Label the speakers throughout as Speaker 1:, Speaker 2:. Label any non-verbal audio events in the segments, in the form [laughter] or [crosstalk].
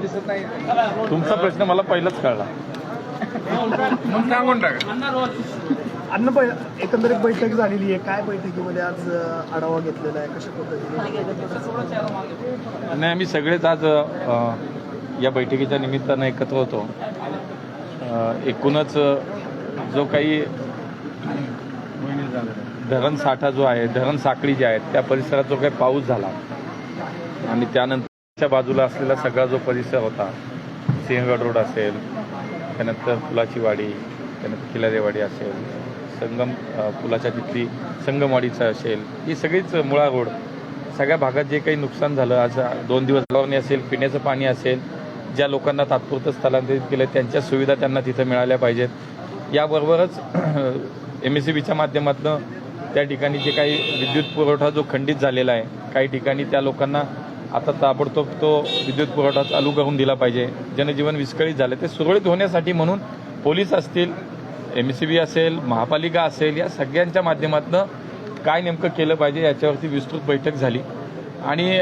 Speaker 1: दिसत नाही.
Speaker 2: तुमचा प्रश्न मला पहिलाच कळला.
Speaker 1: मग सांगून टाका
Speaker 3: अन्न एकंदरीत बैठक झालेली आहे. काय बैठकीमध्ये आज आढावा घेतलेला आहे? कशा पद्धतीने?
Speaker 2: नाही आम्ही सगळेच आज या बैठकीच्या निमित्तानं एकत्र होतो. एकूणच जो काही धरण साठा जो आहे धरण साखळी जी आहेत त्या परिसरात जो काही पाऊस झाला आणि च्या बाजूला असलेला सगळा जो परिसर होता सिंहगड रोड असेल त्यानंतर पुलाची वाडी त्यानंतर किल्लारेवाडी असेल संगम पुलाच्या तिथली संगमवाडीचं असेल ही सगळीच मुळा रोड सगळ्या भागात जे काही नुकसान झालं आज दोन दिवस लावणी असेल पिण्याचं पाणी असेल ज्या लोकांना तात्पुरतं स्थलांतरित केलं त्यांच्या सुविधा त्यांना तिथं मिळाल्या पाहिजेत. याबरोबरच [clears throat] एम एस सी बीच्या माध्यमातून त्या ठिकाणी जे काही विद्युत पुरवठा जो खंडित झालेला आहे काही ठिकाणी त्या लोकांना आता ताबडतोब तो विद्युत पुरवठा चालू करून दिला पाहिजे. जनजीवन विस्कळीत झालं. ते सुरळीत होण्यासाठी म्हणून पोलीस असतील एम सी बी असेल महापालिका असेल या सगळ्यांच्या माध्यमातून काय नेमकं केलं पाहिजे याच्यावरती विस्तृत बैठक झाली. आणि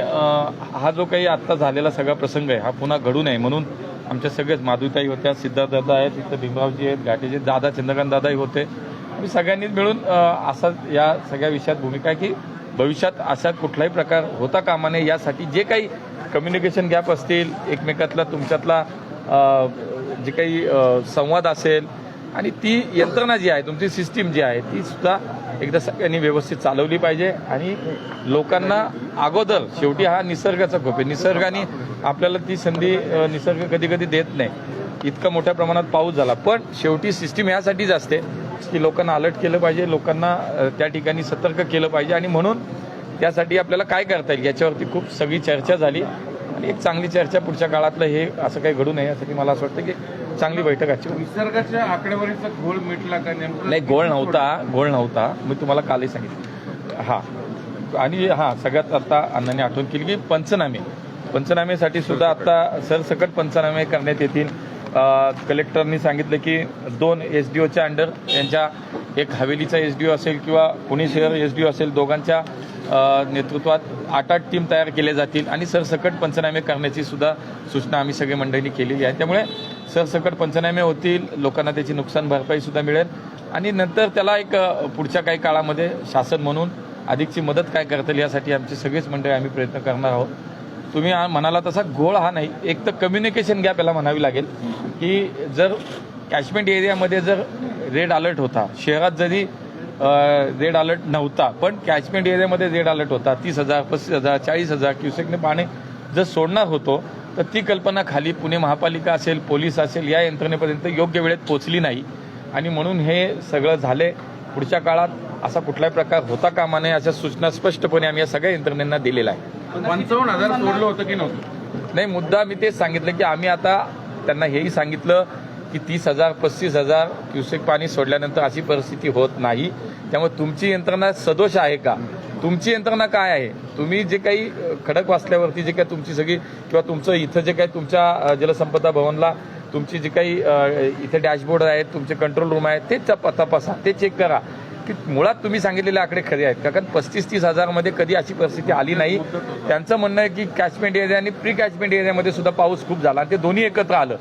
Speaker 2: हा जो काही आत्ता झालेला सगळा प्रसंग आहे हा पुन्हा घडू नये म्हणून आमच्या सगळेच माधुताई होत्या सिद्धार्थ दादा आहेत इथं भीमरावजी आहेत घाटेचे दादा चंद्रकांत दादाही होते. आम्ही सगळ्यांनीच मिळून असा या सगळ्या विषयात भूमिका आहे की भविष्यात असा कुठलाही प्रकार होता कामा नये यासाठी जे काही कम्युनिकेशन गॅप असतील एकमेकातला तुमच्यातला जे काही संवाद असेल आणि ती यंत्रणा जी आहे तुमची सिस्टीम जी आहे ती सुद्धा एकदा सगळ्यांनी व्यवस्थित चालवली पाहिजे आणि लोकांना अगोदर शेवटी हा निसर्गाचा खूप आहे. निसर्गाने आपल्याला ती संधी निसर्ग कधी कधी देत नाही. इतका मोठ्या प्रमाणात पाऊस झाला. पण शेवटी सिस्टीम यासाठीच असते. की लोकांना अलर्ट केलं पाहिजे लोकांना त्या ठिकाणी सतर्क केलं पाहिजे आणि म्हणून त्यासाठी आपल्याला काय करता येईल याच्यावरती खूप सगळी चर्चा झाली. आणि एक चांगली चर्चा पुढच्या काळातलं हे असं काही घडू नये यासाठी मला असं वाटतं की चांगली बैठक आजची.
Speaker 1: निसर्गाच्या आकडेवारीचा घोळ मिटला का नेमकं?
Speaker 2: नाही गोळ नव्हता गोळ नव्हता. मी तुम्हाला कालही सांगितलं. हा. आणि हा सगळ्यात आता अण्णांनी आठवण केली की पंचनामे. पंचनामेसाठी सुद्धा आता सरसकट पंचनामे करण्यात येतील. कलेक्टरनी सांगितलं की दोन एस डी ओच्या अंडर यांच्या एक हवेलीचा एस डी ओ असेल किंवा पुणे शहर एस डी ओ असेल दोघांच्या नेतृत्वात आठ आठ टीम तयार केल्या जातील आणि सरसकट पंचनामे करण्याची सुद्धा सूचना आम्ही सगळे मंडळींनी केलेली आहे. त्यामुळे सरसकट पंचनामे होतील लोकांना त्याची नुकसान भरपाई सुद्धा मिळेल आणि नंतर त्याला एक पुढच्या काही काळामध्ये शासन म्हणून अधिकची मदत काय करता येईल यासाठी आमची सगळीच मंडळी आम्ही प्रयत्न करणार आहोत. तुम्ही म्हणाला तसा घोळ हा नाही. एक तर कम्युनिकेशन गॅप याला म्हणावी लागेल. की जर कॅचमेंट एरियामध्ये जर रेड अलर्ट होता शहरात जरी रेड अलर्ट नव्हता पण कॅचमेंट एरियामध्ये रेड अलर्ट होता तीस हजार पस्तीस हजार चाळीस हजार क्युसेकने पाणी जर सोडणार होतो तर ती कल्पना खाली पुणे महापालिका असेल पोलीस असेल या यंत्रणेपर्यंत योग्य वेळेत पोचली नाही. आणि म्हणून हे सगळं झाले. पुढच्या काळात असा कुठलाही प्रकार होता कामा नये अशा सूचना स्पष्टपणे आम्ही या सगळ्या यंत्रणेंना दिलेल्या आहे
Speaker 1: पंचावन्न हजार सोडलं होतं की नव्हतं?
Speaker 2: नाही मुद्दा मी तेच सांगितलं की आम्ही आता त्यांना हेही सांगितलं की तीस हजार पस्तीस हजार क्युसेक पाणी सोडल्यानंतर अशी परिस्थिती होत नाही. त्यामुळे तुमची यंत्रणा सदोष आहे का? तुमची यंत्रणा काय आहे? तुम्ही जे काही खडक वाचल्यावरती जे काही तुमची सगळी किंवा तुमचं इथं जे काही तुमच्या जलसंपदा भवनला तुमची जी काही इथे डॅशबोर्ड आहेत तुमचे कंट्रोल रूम आहेत ते तपासा ते चेक करा. की मुळात तुम्ही सांगितलेले आकडे खरे आहेत. का कारण पस्तीस तीस हजारमध्ये कधी अशी परिस्थिती आली नाही. त्यांचं म्हणणं आहे की कॅचमेंट एरिया आणि प्री कॅचमेंट एरियामध्ये सुद्धा पाऊस खूप झाला आणि ते दोन्ही एकत्र आलं.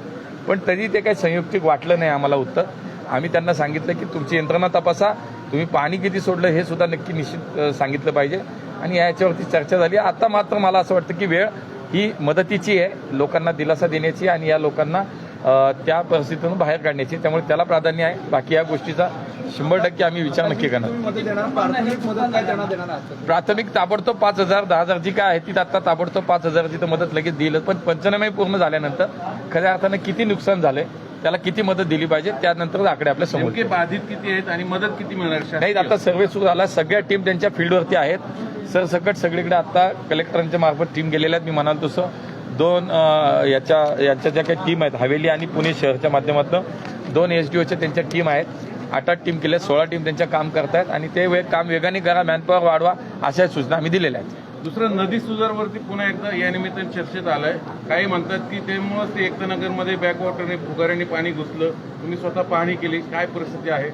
Speaker 2: पण तरी ते काही संयुक्तिक वाटलं नाही आम्हाला उत्तर. आम्ही त्यांना सांगितलं की तुमची यंत्रणा तपासा. तुम्ही पाणी किती सोडलं हे सुद्धा नक्की निश्चित सांगितलं पाहिजे. आणि याच्यावरती चर्चा झाली. आता मात्र मला असं वाटतं की वेळ ही मदतीची आहे. लोकांना दिलासा देण्याची आणि या लोकांना त्या परिस्थितीतून बाहेर काढण्याची. त्यामुळे त्याला प्राधान्य आहे. बाकी या गोष्टीचा शंभर टक्के आम्ही विचार नक्की करणार.
Speaker 3: प्राथमिक
Speaker 2: ताबडतोब पाच हजार दहा हजार जी काय आहे ती आता ताबडतोब पाच हजाराची तर मदत लगेच देईल पण पंचनामे पूर्ण झाल्यानंतर खऱ्या अर्थानं किती नुकसान झालंय त्याला किती मदत दिली पाहिजे त्यानंतर आकडे
Speaker 1: आपल्यासमोर. बाधित किती आहेत आणि मदत किती मिळणार?
Speaker 2: नाही? आता सर्वे सुरू झाला. सगळ्या टीम त्यांच्या फील्डवरती आहेत. सरसकट सगळीकडे आता कलेक्टरांच्या मार्फत टीम गेलेल्या आहेत मी म्हणाल तसं. दोन याच्या यांच्या ज्या काही टीम आहेत हवेली आणि पुणे शहरच्या माध्यमातून दोन एस डी ओच्या त्यांच्या टीम आहेत. आठ आठ टीम केल्या सोळा टीम त्यांच्या काम करतायत आणि ते वे काम वेगाने करा मॅनपॉवर वाढवा अशा सूचना आम्ही दिलेल्या आहेत.
Speaker 1: दुसरं नदी सुधारवरती पुन्हा एकदा या निमित्ताने चर्चेत आलंय. काही म्हणतात की त्यामुळेच ते एकतानगरमध्ये बॅकवॉटरने फुगाऱ्याने पाणी घुसलं. तुम्ही स्वतः पाहणी केली. काय परिस्थिती आहे?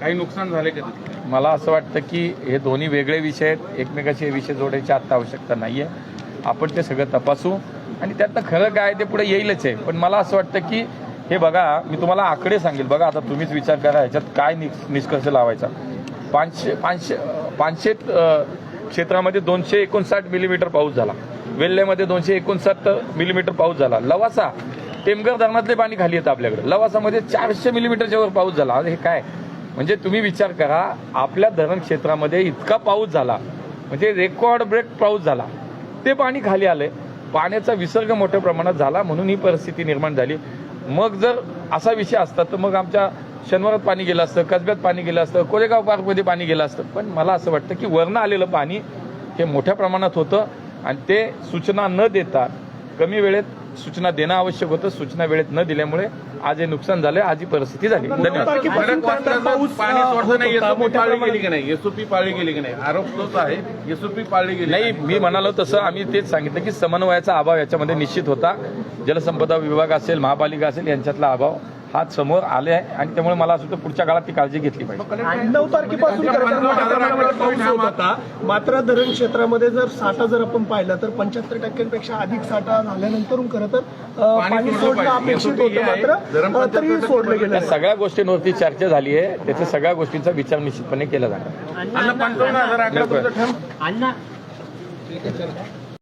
Speaker 1: काही नुकसान झाले का?
Speaker 2: मला असं वाटतं की हे दोन्ही वेगळे विषय आहेत. एकमेकाशी हे विषय जोडायची आत्ता आवश्यकता नाही आहे आपण ते सगळं तपासू. आणि त्यातनं खरं काय ते पुढे येईलच आहे. पण मला असं वाटतं की हे बघा मी तुम्हाला आकडे सांगेल. बघा आता तुम्हीच विचार करा ह्याच्यात काय निष्कर्ष लावायचा. पाचशे पाचशे पाचशे क्षेत्रामध्ये दोनशे एकोणसाठ मिलीमीटर पाऊस झाला. वेल्हेमध्ये दोनशे एकोणसाठ मिलीमीटर पाऊस झाला. लवासा टेमघर धरणातले पाणी खाली येतं आपल्याकडे. लवासामध्ये चारशे मिलीमीटरच्या वर पाऊस झाला. हे काय? म्हणजे तुम्ही विचार करा आपल्या धरण क्षेत्रामध्ये इतका पाऊस झाला. म्हणजे रेकॉर्ड ब्रेक पाऊस झाला. ते पाणी खाली आलंय. पाण्याचा विसर्ग मोठ्या प्रमाणात झाला म्हणून ही परिस्थिती निर्माण झाली. मग जर असा विषय असता तर मग आमच्या शनिवारात पाणी गेलं असतं कसब्यात पाणी गेलं असतं कोरेगाव पार्कमध्ये पाणी गेलं असतं. पण मला असं वाटतं की वरनं आलेलं पाणी हे मोठ्या प्रमाणात होतं आणि ते सूचना न देता कमी वेळेत सूचना देणं आवश्यक होतं. सूचना वेळेत न दिल्यामुळे आज हे नुकसान झालंय आज ही परिस्थिती झाली. धन्यवाद
Speaker 3: तारखेपासून
Speaker 1: खडकवासला
Speaker 3: पाऊस,
Speaker 1: पाणी
Speaker 3: अं,
Speaker 1: सोडताना
Speaker 3: होत होता,
Speaker 1: एसओपी
Speaker 3: मोठ्या
Speaker 1: पाळली
Speaker 3: प्रमाणात.
Speaker 1: गेली की नाही? एसओपी पाळली गेली की नाही? आरोप तोच आहे एसओपी पाळली गेली
Speaker 2: नाही मी म्हणालो तसं आम्ही तेच सांगितलं की समन्वयाचा अभाव याच्यामध्ये निश्चित होता. जलसंपदा विभाग असेल महापालिका असेल यांच्यातला अभाव हा समोर आले आहे आणि त्यामुळे मला असं वाटतं पुढच्या काळात ती काळजी घेतली पाहिजे.
Speaker 3: नऊ तारखेपासून तर पाऊस होत मात्र धरण क्षेत्रामध्ये जर साठा जर आपण पाहिला तर पंच्याहत्तर टक्क्यांपेक्षा अधिक साठा झाल्यानंतर खरं तर
Speaker 1: पाणी
Speaker 3: सोडणं. अपेक्षित होतं.
Speaker 1: आहे.
Speaker 3: मात्र तरी
Speaker 1: 75%
Speaker 3: सोडलं गेलं.
Speaker 2: सगळ्या गोष्टींवरती चर्चा झाली आहे. त्याच्या सगळ्या गोष्टींचा विचार निश्चितपणे केला जाणार.
Speaker 4: अण्णा.